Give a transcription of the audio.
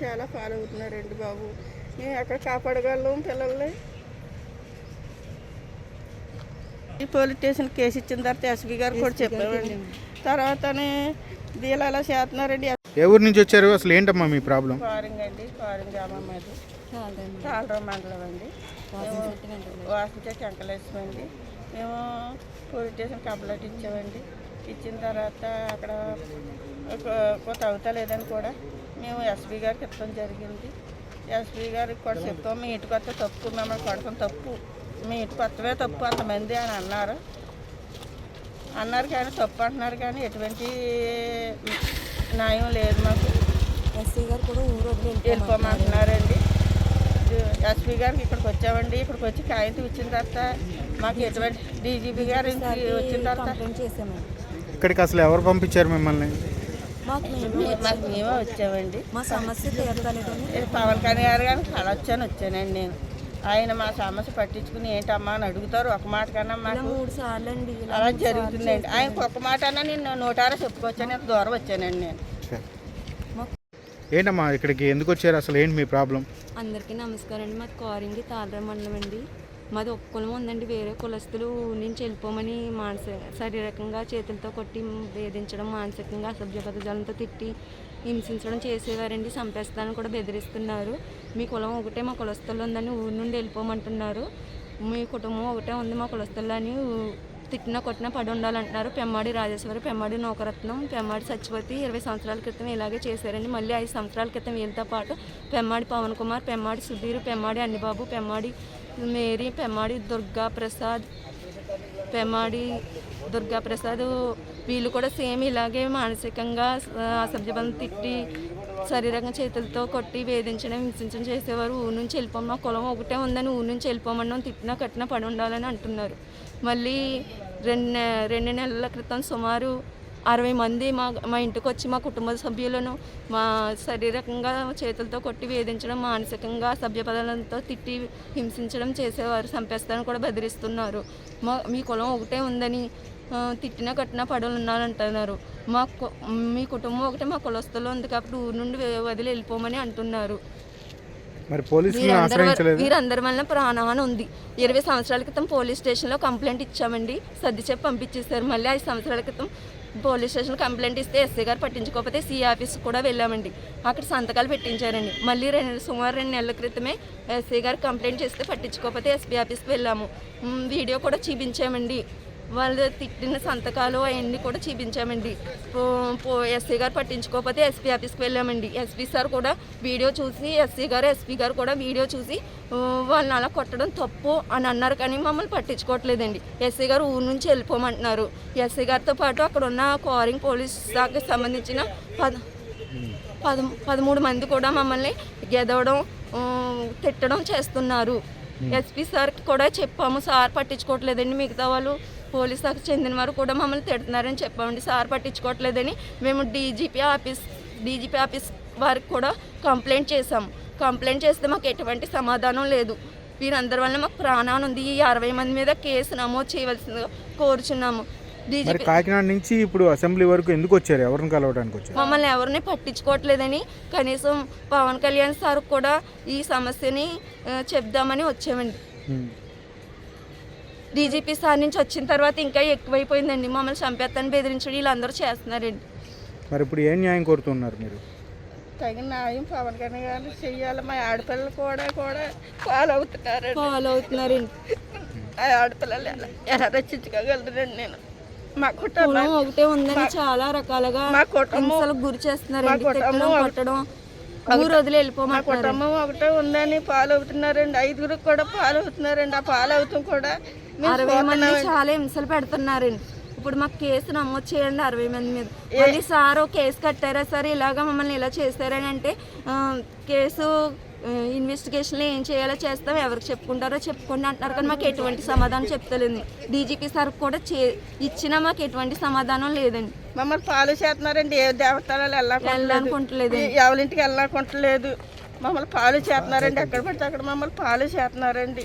చాలా ఫాలో అవుతున్నారండి బాబు. మేము ఎక్కడ కాపాడగలం పిల్లల్ని. ఈ పోలీస్ స్టేషన్ కేసు ఇచ్చిన తర్వాత ఎస్పీ గారు కూడా చెప్పామండి తర్వాతనే దీని అలా చేస్తున్నారండి? ఏ ఊరు నుంచి వచ్చారు? అసలు ఏంటమ్మా మీ ప్రాబ్లం? కారింగ్ అండి గ్రామం అది కాలరా మండలం అండి. వెంకటేశ్వరం. అండి. మేము పోలీస్ స్టేషన్ కంప్లైంట్ ఇచ్చామండి. ఇచ్చిన తర్వాత అక్కడ ఒక- కొంత అవుతలేదని కూడా మేము ఎస్పీ గారికి ఇవ్వడం జరిగింది. ఎస్పీ గారికి కూడా చెప్తాం మీ ఇంటికి వస్తే తప్పు మిమ్మల్ని కొడతాం తప్పు మీ ఇంటికి వస్తమే తప్పు అంతమంది అని అన్నారు. అన్నారు కానీ తప్పు అంటున్నారు కానీ ఎటువంటి న్యాయం లేదు మాకు. ఎస్సీ గారు కూడా ఊరు వెళ్ళిపోమంటున్నారండి. ఎస్పీ గారికి ఇక్కడికి వచ్చామండి. ఇక్కడికి వచ్చి కాగితం ఇచ్చిన తర్వాత మాకు ఎటువంటి డీజీపీ గారు వచ్చిన తర్వాత ఇక్కడికి అసలు ఎవరు పంపించారు మిమ్మల్ని? మాకు మేము మాకు మేమే వచ్చామండి. మా సమస్య పవన్ కళ్యాణ్ గారు గారిని కలొచ్చాను వచ్చానండి నేను. ఆయన మా సమస్య పట్టించుకుని ఏంటమ్మా అని అడుగుతారు ఒక మాట కన్నా మాకు మూడు సార్లు అండి అలా జరుగుతుందండి. ఆయనకు ఒక మాట అన్నా నేను నూటారా చెప్పుకొచ్చాను ఇంత దూరం వచ్చానండి నేను. మాకు ఏంటమ్మా ఇక్కడికి ఎందుకు వచ్చారు? అసలు ఏంటి మీ ప్రాబ్లం? అందరికీ నమస్కారం అండి. మాది కారింగి తాళర మండలం అండి. మాది ఒక్క కులం ఉందండి. వేరే కులస్తులు నుంచి వెళ్ళిపోమని మానస శారీరకంగా చేతులతో కొట్టి వేధించడం మానసికంగా అసభ్య పదజాలంతో తిట్టి హింసించడం చేసేవారండి. చంపేస్తానని కూడా బెదిరిస్తున్నారు. మీ కులం ఒకటే మా కులస్తులు ఉందని ఊరి నుండి వెళ్ళిపోమంటున్నారు. మీ కుటుంబం ఒకటే ఉంది మా కులస్తులు అని తిట్టిన కొట్టిన పడి ఉండాలంటున్నారు. పెమ్మాడి రాజేశ్వరి పెమ్మాడి నౌకరత్నం పెమ్మాడి సత్యవతి ఇరవై సంవత్సరాల క్రితం ఇలాగే చేశారండి. మళ్ళీ ఐదు సంవత్సరాల క్రితం వీళ్ళతో పాటు పెమ్మాడి పవన్ కుమార్ పెమ్మాడి సుధీర్ పెమ్మాడి అన్నిబాబు పెమ్మాడి మేరీ పెమ్మాడి దుర్గా ప్రసాద్ పెమ్మాడి దుర్గా ప్రసాద్ వీళ్ళు కూడా సేమ్ ఇలాగే మానసికంగా ఆ, అసభ్యబంధం తిట్టి శరీరంగా చేతులతో కొట్టి వేధించడం హింసించడం చేసేవారు ఊరు నుంచి వెళ్ళిపోం మా కులం ఒకటే ఉందని ఊరు నుంచి వెళ్ళిపోమన్నాం తిట్టినా కట్టినా పడి ఉండాలని అంటున్నారు. మళ్ళీ రెండు రెండు నెలల క్రితం సుమారు అరవై మంది మా మా ఇంటికి వచ్చి మా కుటుంబ సభ్యులను మా శారీరకంగా చేతులతో కొట్టి వేధించడం మానసికంగా సభ్యపదాలతో తిట్టి హింసించడం చేసేవారు చంపేస్తారని కూడా బెదిరిస్తున్నారు. మా మీ కులం ఒకటే ఉందని తిట్టినా కట్టినా పడవలు ఉన్నారంటున్నారు మా మీ కుటుంబం ఒకటే మా కులస్తులు ఉంది కాబట్టి ఊరు నుండి వదిలి వెళ్ళిపోమని అంటున్నారు. మరి వీరందరి వల్ల ప్రాణహాని ఉంది. ఇరవై సంవత్సరాల క్రితం పోలీస్ స్టేషన్లో కంప్లైంట్ ఇచ్చామండి. సర్ది చెప్పి పంపించేశారు. మళ్ళీ ఐదు సంవత్సరాల క్రితం పోలీస్ స్టేషన్ కంప్లైంట్ ఇస్తే ఎస్ఐ గారు పట్టించుకోకపోతే సీ ఆఫీస్ కూడా వెళ్ళామండి. అక్కడ సంతకాలు పెట్టించారండి. మళ్ళీ రెండు సుమారు రెండు నెలల క్రితమే ఎస్ఐ గారు కంప్లైంట్ చేస్తే పట్టించుకోకపోతే ఎస్పీ ఆఫీస్కి వెళ్ళాము. వీడియో కూడా చూపించామండి. వాళ్ళు తిట్టిన సంతకాలు అవన్నీ కూడా చూపించామండి. ఎస్సీ గారు పట్టించుకోకపోతే ఎస్పీ ఆఫీస్కి వెళ్ళామండి. ఎస్పీ సార్ కూడా వీడియో చూసి ఎస్సీ గారు ఎస్పీ గారు కూడా వీడియో చూసి వాళ్ళని అలా కొట్టడం తప్పు అని అన్నారు కానీ మమ్మల్ని పట్టించుకోవట్లేదండి. ఎస్సీ గారు ఊరు నుంచి వెళ్ళిపోమంటున్నారు. ఎస్సీ గారితో పాటు అక్కడ ఉన్న కోరింగ్ పోలీస్ శాఖకి సంబంధించిన పద పద పదమూడు మంది కూడా మమ్మల్ని గెదవడం తిట్టడం చేస్తున్నారు. ఎస్పీ సార్కి కూడా చెప్పాము సార్ పట్టించుకోవట్లేదండి మిగతా వాళ్ళు పోలీస్ శాఖకు చెందిన వారు కూడా మమ్మల్ని తిడుతున్నారని చెప్పామండి. సార్ పట్టించుకోవట్లేదని మేము డీజీపీ ఆఫీస్ డీజీపీ ఆఫీస్ వారికి కూడా కంప్లైంట్ చేసాం కంప్లైంట్ చేస్తే మాకు ఎటువంటి సమాధానం లేదు. వీరందరి వల్ల మాకు ప్రాణాన్ని ఉంది. ఈ అరవై మంది మీద కేసు నమోదు చేయవలసిందిగా కోరుచున్నాము. మరి కాకినాడ నుంచి ఇప్పుడు అసెంబ్లీ వరకు ఎందుకు వచ్చారు? ఎవరిని కలవడానికి వచ్చారు? మమ్మల్ని ఎవరిని పట్టించుకోవట్లేదని కనీసం పవన్ కళ్యాణ్ సార్ కూడా ఈ సమస్యని చెప్దామని వచ్చామండి. డీజీపీ సార్ నుంచి వచ్చిన తర్వాత ఇంకా ఎక్కువైపోయిందండి. మమ్మల్ని చంపేస్తాను బెదిరించడం వీళ్ళందరూ చేస్తున్నారండి. మరి ఇప్పుడు ఏం న్యాయం కోరుతున్నారు మీరు? తగిన న్యాయం పవన్ కళ్యాణ్ గారు చెయ్యాలి. మా ఆడపిల్లలు కూడా కూడా ఫాలో అవుతున్నారండి. ఫాలో అవుతున్నారండి. ఆ ఆడపిల్లలు ఎలా ఎలా రక్షించుకోగలరండి నేను మా కుటుంబం ఒకటే ఉందని చాలా రకాలుగా మా కుటుంబం- గురి చేస్తున్నారండి. మా కుటుంబం తిట్టడం కొట్టడం ఊరు వదిలి మా కుటుంబం ఒకటే ఉందని ఫాలో అవుతున్నారండి. ఐదుగురికి కూడా ఫాలో అవుతున్నారండి. ఆ ఫాలో అవుతాం కూడా అరవై మంది. చాలా హింసలు పెడుతున్నారండి. ఇప్పుడు మాకు కేసు నమోదు చేయండి అరవై మంది మీద. మళ్ళీ సార్ ఓ కేసు కట్టారా సార్? ఇలాగా మమ్మల్ని ఇలా చేశారని అంటే కేసు ఇన్వెస్టిగేషన్లో ఏం చేయాలో చేస్తాం ఎవరికి చెప్పుకుంటారో చెప్పుకోండి అంటున్నారు. కానీ మాకు ఎటువంటి సమాధానం చెప్తలేదు డీజీపీ సార్ కూడా చే ఇచ్చినా మాకు ఎటువంటి సమాధానం లేదండి. మమ్మల్ని ఫాలో చేస్తున్నారండి. ఏ దేవతలు వెళ్ళాలనుకుంటలేదు ఎవరింటికి వెళ్ళాలనుకుంటలేదు. మమ్మల్ని ఫాలో చేస్తున్నారండి. ఎక్కడ పడితే అక్కడ మమ్మల్ని ఫాలో చేస్తున్నారండి.